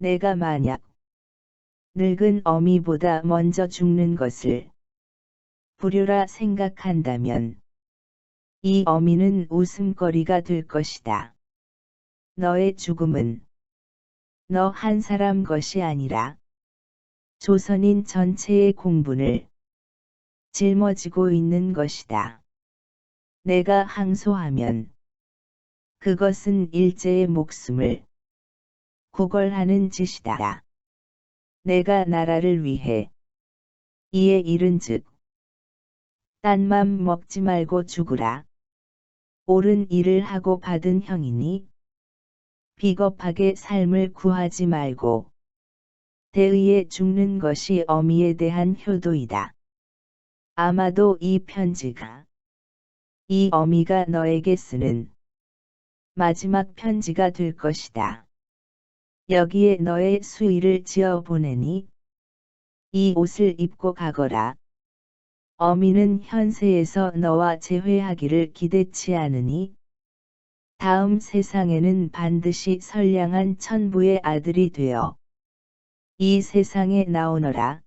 내가 만약 늙은 어미보다 먼저 죽는 것을 불효라 생각한다면 이 어미는 웃음거리가 될 것이다. 너의 죽음은 너 한 사람 것이 아니라 조선인 전체의 공분을 짊어지고 있는 것이다. 내가 항소하면 그것은 일제의 목숨을 구걸하는 짓이다. 내가 나라를 위해 이에 이른즉 딴맘 먹지 말고 죽으라. 옳은 일을 하고 받은 형이니 비겁하게 삶을 구하지 말고 대의에 죽는 것이 어미에 대한 효도이다. 아마도 이 편지가 이 어미가 너에게 쓰는 마지막 편지가 될 것이다. 여기에 너의 수의를 지어 보내니 이 옷을 입고 가거라. 어미는 현세에서 너와 재회하기를 기대치 않으니 다음 세상에는 반드시 선량한 천부의 아들이 되어 이 세상에 나오너라.